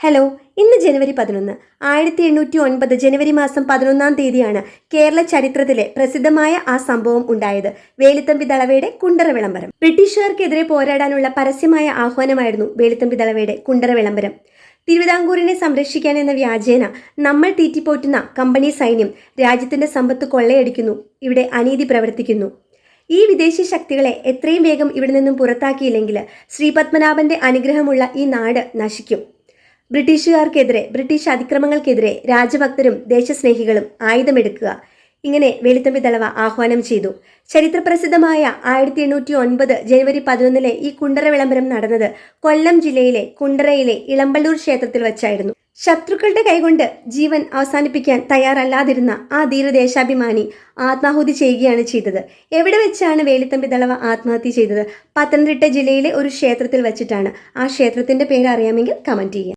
Hello ഇന്ന് ജനുവരി പതിനൊന്ന്. ആയിരത്തി എണ്ണൂറ്റി ഒൻപത് ജനുവരി മാസം പതിനൊന്നാം തീയതിയാണ് കേരള ചരിത്രത്തിലെ പ്രസിദ്ധമായ ആ സംഭവം ഉണ്ടായത്. വേലുത്തമ്പി ദളവയുടെ കുണ്ടറ വിളംബരം. ബ്രിട്ടീഷുകാർക്കെതിരെ പോരാടാനുള്ള പരസ്യമായ ആഹ്വാനമായിരുന്നു വേലുത്തമ്പി ദളവയുടെ കുണ്ടറ വിളംബരം. തിരുവിതാംകൂറിനെ സംരക്ഷിക്കാൻ എന്ന വ്യാജേന നമ്മൾ തീറ്റിപ്പോറ്റുന്ന കമ്പനി സൈന്യം രാജ്യത്തിന്റെ സമ്പത്ത് കൊള്ളയടിക്കുന്നു ഇവിടെ അനീതി പ്രവർത്തിക്കുന്നു. ഈ വിദേശ ശക്തികളെ എത്രയും വേഗം ഇവിടെ നിന്നും പുറത്താക്കിയില്ലെങ്കിൽ ശ്രീപത്മനാഭന്റെ അനുഗ്രഹമുള്ള ഈ നാട് നശിക്കും. ബ്രിട്ടീഷുകാർക്കെതിരെ ബ്രിട്ടീഷ് അതിക്രമങ്ങൾക്കെതിരെ രാജഭക്തരും ദേശസ്നേഹികളും ആയുധമെടുക്കുക. ഇങ്ങനെ വെളുത്തമ്പി ദളവ ആഹ്വാനം ചെയ്തു. ചരിത്രപ്രസിദ്ധമായ ആയിരത്തി എണ്ണൂറ്റി ഒൻപത് ജനുവരി പതിനൊന്നിലെ ഈ കുണ്ടറ വിളംബരം നടന്നത് കൊല്ലം ജില്ലയിലെ കുണ്ടറയിലെ ഇളമ്പള്ളൂർ ക്ഷേത്രത്തിൽ വച്ചായിരുന്നു. ശത്രുക്കളുടെ കൈകൊണ്ട് ജീവൻ അവസാനിപ്പിക്കാൻ തയ്യാറല്ലാതിരുന്ന ആ ധീരദേശാഭിമാനി ആത്മാഹുതി ചെയ്യുകയാണ് ചെയ്തത്. എവിടെ വെച്ചാണ് വേലിത്തമ്പി ദളവ ആത്മഹത്യ ചെയ്തത്? പത്തനംതിട്ട ജില്ലയിലെ ഒരു ക്ഷേത്രത്തിൽ വെച്ചിട്ടാണ്. ആ ക്ഷേത്രത്തിന്റെ പേര് അറിയാമെങ്കിൽ കമന്റ് ചെയ്യുക.